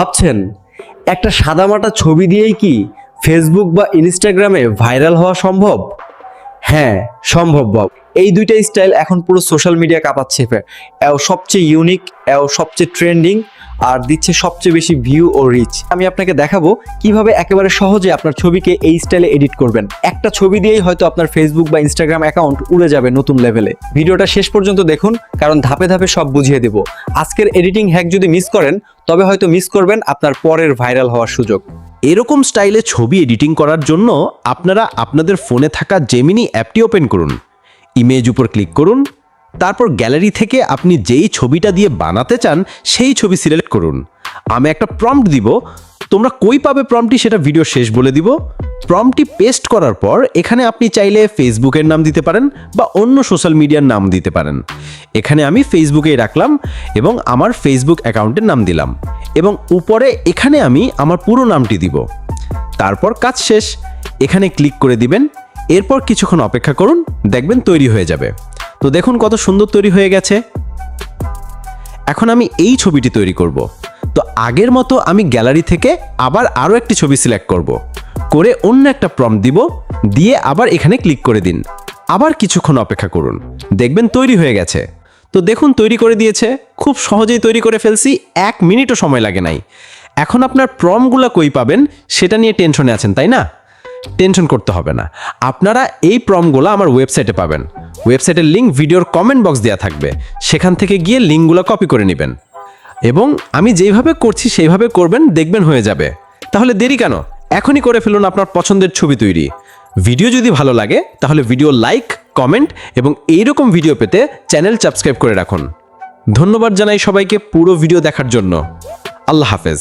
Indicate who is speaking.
Speaker 1: ভাবছেন? একটা সাদামাটা ছবি দিয়েই কি ফেসবুক বা ইনস্টাগ্রামে ভাইরাল হওয়া সম্ভব? হ্যাঁ সম্ভব, বাব। এই দুইটা স্টাইল এখন পুরো সোশ্যাল মিডিয়া কাঁপাচ্ছে সবচেয়ে ইউনিক সবচেয়ে ট্রেন্ডিং আর দিচ্ছে সবচেয়ে বেশি ভিউ ও রিচ আমি আপনাকে দেখাবো কীভাবে একেবারে সহজে আপনার ছবিকে এই স্টাইলে এডিট করবেন। একটা ছবি দিয়েই হয়তো আপনার ফেসবুক বা ইনস্টাগ্রাম অ্যাকাউন্ট উড়ে যাবে নতুন লেভেলে ভিডিওটা শেষ পর্যন্ত দেখুন, কারণ ধাপে ধাপে সব বুঝিয়ে দেব। আজকের এডিটিং হ্যাক যদি মিস করেন, তবে হয়তো মিস করবেন আপনার পরের ভাইরাল হওয়ার সুযোগ।
Speaker 2: এরকম স্টাইলে ছবি এডিটিং করার জন্য আপনারা আপনাদের ফোনে থাকা জেমিনি অ্যাপটি ওপেন করুন। ইমেজ উপর ক্লিক করুন তারপর গ্যালারি থেকে আপনি যেই ছবিটা দিয়ে বানাতে চান, সেই ছবি সিলেক্ট করুন। আমি একটা প্রম্পট দিব। তোমরা কই পাবে প্রম্পটি সেটা ভিডিও শেষ বলে দিব। প্রম্পটি পেস্ট করার পর এখানে আপনি চাইলে ফেসবুকের নাম দিতে পারেন বা অন্য সোশ্যাল মিডিয়ার নাম দিতে পারেন। এখানে আমি ফেসবুকেই রাখলাম এবং আমার ফেসবুক অ্যাকাউন্টের নাম দিলাম এবং উপরে এখানে আমি আমার পুরো নামটি দিব। তারপর কাজ শেষ। এখানে ক্লিক করে দিবেন। এরপর কিছুক্ষণ অপেক্ষা করুন, দেখবেন তৈরি হয়ে যাবে। তো দেখুন কত সুন্দর তৈরি হয়ে গেছে। এখন আমি এই ছবিটি তৈরি করব। তো আগের মতো আমি গ্যালারি থেকে আবার আরও একটি ছবি সিলেক্ট করব। করে অন্য একটা প্রম দিব, দিয়ে আবার এখানে ক্লিক করে দিন। আবার কিছুক্ষণ অপেক্ষা করুন। দেখবেন তৈরি হয়ে গেছে। তো দেখুন তৈরি করে দিয়েছে। খুব সহজেই তৈরি করে ফেলছি। এক মিনিটও সময় লাগে নাই। এখন আপনার প্রমগুলো কই পাবেন, সেটা নিয়ে টেনশনে আছেন, তাই না? টেনশন করতে হবে না। আপনারা এই প্রমগুলো আমার ওয়েবসাইটে পাবেন। ওয়েবসাইটের লিঙ্ক ভিডিওর কমেন্ট বক্স দেওয়া থাকবে। সেখান থেকে গিয়ে লিঙ্কগুলো কপি করে নেবেন। এবং আমি যেইভাবে করছি সেইভাবে করবেন, দেখবেন হয়ে যাবে। তাহলে দেরি কেন? এখনই করে ফেলুন আপনার পছন্দের ছবি তৈরি। ভিডিও যদি ভালো লাগে, তাহলে ভিডিও লাইক কমেন্ট এবং এইরকম ভিডিও পেতে চ্যানেল সাবস্ক্রাইব করে রাখুন। ধন্যবাদ জানাই সবাইকে পুরো ভিডিও দেখার জন্য। আল্লাহ হাফেজ।